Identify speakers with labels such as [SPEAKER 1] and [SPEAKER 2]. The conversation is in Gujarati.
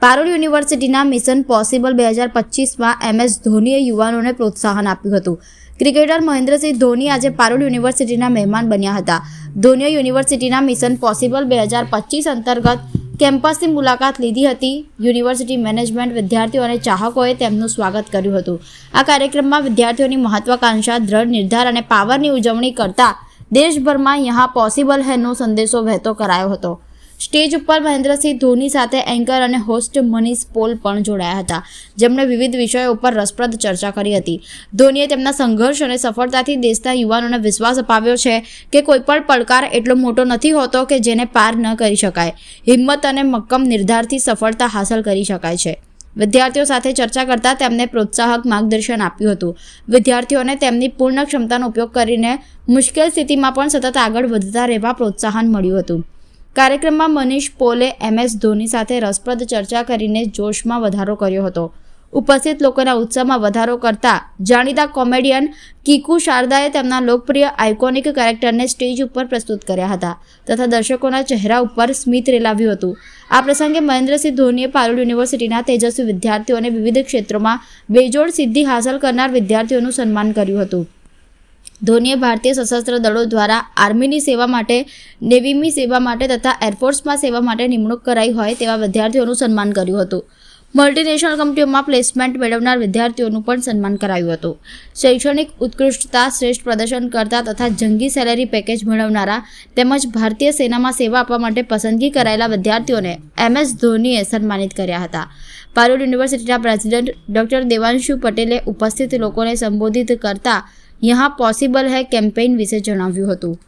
[SPEAKER 1] પારોલ યુનિવર્સિટીના મિશન પોસિબલ બે હજાર પચીસમાં એમએસ ધોનીએ યુવાનોને પ્રોત્સાહન આપ્યું હતું. ક્રિકેટર મહેન્દ્રસિંહ ધોની આજે પારોલ યુનિવર્સિટીના મહેમાન બન્યા હતા. ધોનીએ યુનિવર્સિટીના મિશન પોસિબલ બે હજાર પચીસ અંતર્ગત કેમ્પસની મુલાકાત લીધી હતી યુનિવર્સિટી મેનેજમેન્ટ વિદ્યાર્થીઓ અને ચાહકોએ તેમનું સ્વાગત કર્યું હતું. આ કાર્યક્રમમાં વિદ્યાર્થીઓની મહત્વાકાંક્ષા, દ્રઢ નિર્ધાર અને પાવરની ઉજવણી કરતા દેશભરમાં યહાં પોસિબલ હેનો સંદેશો વહેતો કરાયો હતો. સ્ટેજ ઉપર મહેન્દ્રસિંહ ધોની સાથે એન્કર અને હોસ્ટ મનીષ પોલ પણ જોડાયા હતા. જેમણે વિવિધ વિષયો ઉપર રસપ્રદ ચર્ચા કરી હતી. ધોનીએ તેમના સંઘર્ષ અને સફળતાથી દેશના યુવાનોને વિશ્વાસ અપાવ્યો છે કે કોઈપણ પડકાર એટલો મોટો નથી હોતો કે જેને પાર ન કરી શકાય. હિંમત અને મક્કમ નિર્ધારથી સફળતા હાંસલ કરી શકાય છે. વિદ્યાર્થીઓ સાથે ચર્ચા કરતા તેમને પ્રોત્સાહક માર્ગદર્શન આપ્યું હતું. વિદ્યાર્થીઓને તેમની પૂર્ણ ક્ષમતાનો ઉપયોગ કરીને મુશ્કેલ સ્થિતિમાં પણ સતત આગળ વધતા રહેવા પ્રોત્સાહન મળ્યું હતું. કાર્યક્રમમાં મનીષ પોલે એમએસ ધોની સાથે રસપ્રદ ચર્ચા કરીને જોશમાં વધારો કર્યો હતો. ઉપસ્થિત લોકોના ઉત્સાહમાં વધારો કરતા જાણીતા કોમેડિયન કીકુ શારદાએ તેમના લોકપ્રિય આઇકોનિક કેરેક્ટરને સ્ટેજ ઉપર પ્રસ્તુત કર્યા હતા તથા દર્શકોના ચહેરા ઉપર સ્મિત રેલાવ્યું હતું. આ પ્રસંગે મહેન્દ્રસિંહ ધોનીએ પારુલ યુનિવર્સિટીના તેજસ્વી વિદ્યાર્થીઓને વિવિધ ક્ષેત્રોમાં બેજોડ સિદ્ધિ હાંસલ કરનાર વિદ્યાર્થીઓનું સન્માન કર્યું હતું. ધોનીએ ભારતીય સશસ્ત્ર દળો દ્વારા આર્મીની સેવા માટે, નેવીની સેવા માટે તથા એરફોર્સમાં સેવા માટે નિમણૂક કરાઈ હોય તેવા વિદ્યાર્થીઓનું સન્માન કર્યું હતું. મલ્ટીનેશનલ કંપનીઓમાં પ્લેસમેન્ટ મેળવનાર વિદ્યાર્થીઓનું પણ સન્માન કરાયું હતું. શૈક્ષણિક ઉત્કૃષ્ટતા શ્રેષ્ઠ પ્રદર્શન કરતા તથા જંગી સેલેરી પેકેજ મેળવનારા તેમજ ભારતીય સેનામાં સેવા આપવા માટે પસંદગી કરાયેલા વિદ્યાર્થીઓને એમએસ ધોનીએ સન્માનિત કર્યા હતા. પારુલ યુનિવર્સિટીના પ્રેસિડેન્ટ ડોક્ટર દેવાંશુ પટેલે ઉપસ્થિત લોકોને સંબોધિત કરતા યહાં પોસિબલ હૈ કેમ્પેઇન વિશે જણાવ્યું હતું